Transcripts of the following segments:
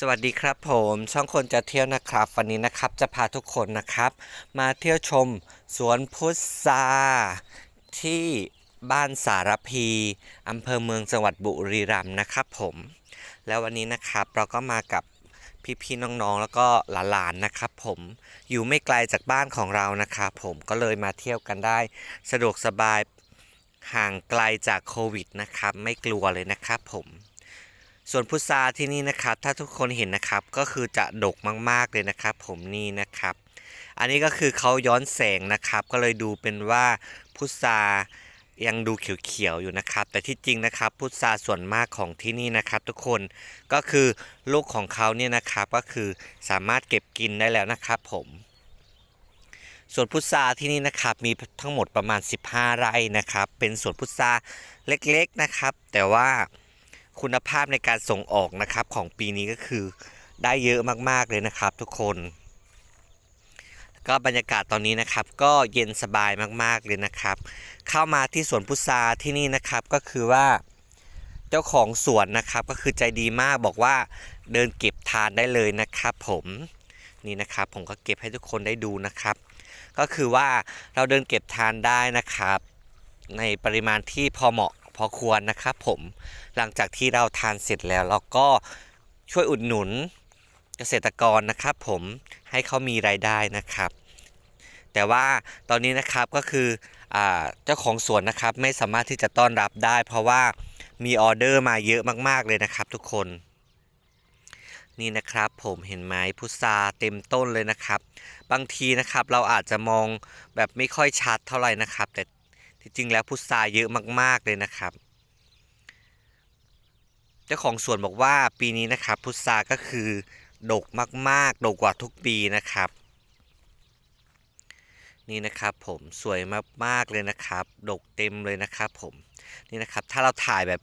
สวัสดีครับผมช่องคนจะเที่ยวนะครับ วันนี้นะครับจะพาทุกคนนะครับ มาเที่ยวชมสวนพุทราที่บ้านสารพีอำเภอเมืองจังหวัดบุรีรัมย์นะครับผมแล้ววันนี้นะครับเราก็มากับพี่ๆน้องๆ แล้วก็หลานๆนะครับผมอยู่ไม่ไกลจากบ้านของเรานะครับผมก็เลยมาเที่ยวกันได้ สะดวกสบายห่างไกลจากโควิดนะครับ ไม่กลัวเลยนะครับผม ส่วนพุทราที่นี่นะครับ ถ้าทุกคนเห็นนะครับก็คือจะดกมากๆเลยนะครับ ผมนี่นะครับ อันนี้ก็คือเขาย้อนแสงนะครับ ก็เลยดูเป็นว่าพุทรายังดูเขียวๆอยู่นะครับ แต่ที่จริงนะครับ พุทราส่วนมากของที่นี่นะครับ ทุกคนก็คือลูกของเขาเนี่ยนะครับก็คือสามารถเก็บกินได้แล้วนะครับ ผมส่วนพุทราที่นี่นะครับมีทั้งหมดประมาณ 15 ไร่นะครับ เป็นสวนพุทราเล็กๆนะครับ แต่ว่า คุณภาพในการส่งออกนะครับของปีนี้ก็คือได้เยอะมากๆเลยนะครับทุกคนก็บรรยากาศตอนนี้นะครับก็เย็นสบายมากๆเลยนะครับ เข้ามาที่สวนพุทราที่นี่นะครับก็คือว่า เจ้าของสวนนะครับก็คือใจดีมากบอกว่าเดินเก็บทานได้เลยนะครับผมนี่นะครับผมก็เก็บให้ทุกคนได้ดูนะครับ ก็คือว่าเราเดินเก็บทานได้นะครับ ในปริมาณที่พอเหมาะ พอควรนะครับผมหลังจากที่เราทานเสร็จแล้วเราก็ช่วยอุดหนุนเกษตรกรนะครับผมให้เขามีรายได้นะครับ แต่ว่าตอนนี้นะครับก็คืออเจ้าของสวนนะครับไม่สามารถที่จะต้อนรับได้ เพราะว่ามีออเดอร์มาเยอะมาก ๆเลยนะครับ ทุกคน นี่นะครับผมเห็นไหมพุทราเต็มต้นเลยนะครับ บางทีนะครับเราอาจจะมองแบบไม่ค่อยชัดเท่าไหร่นะครับ แต่ ที่จริงแล้วพุทราเยอะมาก ๆเลยนะครับ เจ้าของสวนบอกว่าปีนี้นะครับ พุทราก็คือดกมากๆดกกว่าทุกปีนะครับ นี่นะครับผมสวยมากๆเลยนะครับ ดกเต็มเลยนะครับผมนี่นะครับถ้าเราถ่ายแบบ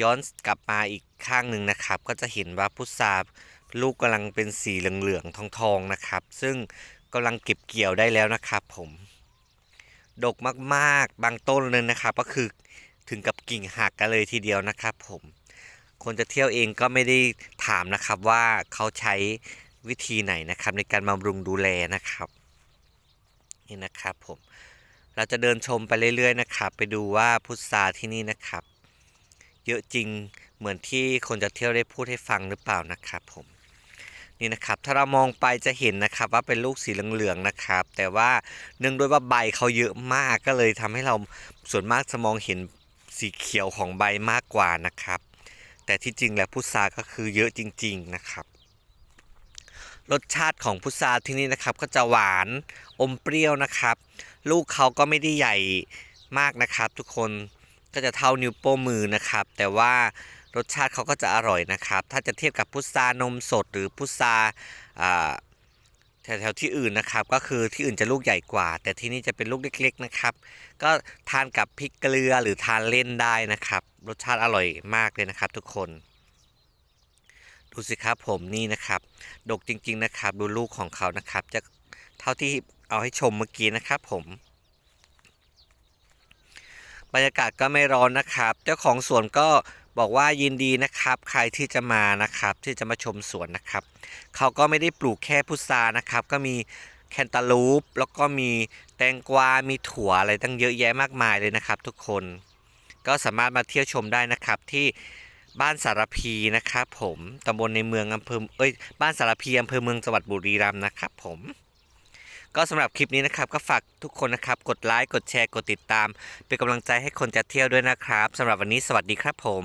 ย้อนกลับมาอีกข้างหนึ่งนะครับ ก็จะเห็นว่าพุทราลูกกำลังเป็นสีเหลืองๆทองๆนะครับ ซึ่งกำลังเก็บเกี่ยวได้แล้วนะครับผม ดกมากๆ บางต้นเลยนะครับ ก็คือถึงกับกิ่งหักกันเลยทีเดียวนะครับผม คนจะเที่ยวเองก็ไม่ได้ถามนะครับว่าเขาใช้วิธีไหนนะครับ ในการบำรุงดูแลนะครับ นี่นะครับผม เราจะเดินชมไปเรื่อยๆนะครับ ไปดูว่าพุทราที่นี่นะครับ เยอะจริงเหมือนที่คนจะเที่ยวได้พูดให้ฟังหรือเปล่านะครับผม นี่นะครับถ้าเรามองไปจะเห็นนะครับว่าเป็นลูกสีเหลืองๆนะครับ แต่ว่าเนื่องด้วยว่าใบเขาเยอะมากก็เลยทำให้เราส่วนมากจะมองเห็นสีเขียวของใบมากกว่านะครับ แต่ที่จริงแล้วพุทราก็คือเยอะจริง ๆนะครับ รสชาติของพุทราที่นี่นะครับ ก็จะหวานอมเปรี้ยวนะครับ ลูกเขาก็ไม่ได้ใหญ่มากนะครับ ทุกคนก็จะเท่านิ้วโป้งมือนะครับ แต่ว่า รสชาติเขาก็จะอร่อยนะครับ ถ้าจะเทียบกับพุทรานมสดหรือพุทราแถวๆที่อื่นนะครับ ก็คือที่อื่นจะลูกใหญ่กว่า แต่ที่นี่จะเป็นลูกเล็ก ๆนะครับ ก็ทานกับพริกเกลือหรือทานเล่นได้นะครับ รสชาติอร่อยมากเลยนะครับ ทุกคน ดูสิครับผมนี่นะครับ ดกจริง ๆนะครับ ดูลูกของเขานะครับ จะเท่าที่เอาให้ชมเมื่อกี้นะครับ ผมบรรยากาศก็ไม่ร้อนนะครับ เจ้าของสวนก็ บอกว่ายินดีนะครับ ใครที่จะมานะครับที่จะมาชมสวนนะครับ เขาก็ไม่ได้ปลูกแค่พุทรานะครับ ก็มีแคนตาลูป แล้วก็มีแตงกวา มีถั่วอะไรตั้งเยอะแยะมากมายเลยนะครับ ทุกคน ก็สามารถมาเที่ยวชมได้นะครับที่บ้านสารพีนะครับผมตำบลในเมืองอำเภอเอ้ยบ้านสารพีอำเภอเมืองจังหวัดบุรีรัมย์นะครับผม ก็สำหรับคลิปนี้นะครับก็ฝากทุกคนนะครับ กดไลค์กดแชร์กดติดตาม เป็นกำลังใจให้คนจะเที่ยวด้วยนะครับสำหรับวันนี้สวัสดีครับผม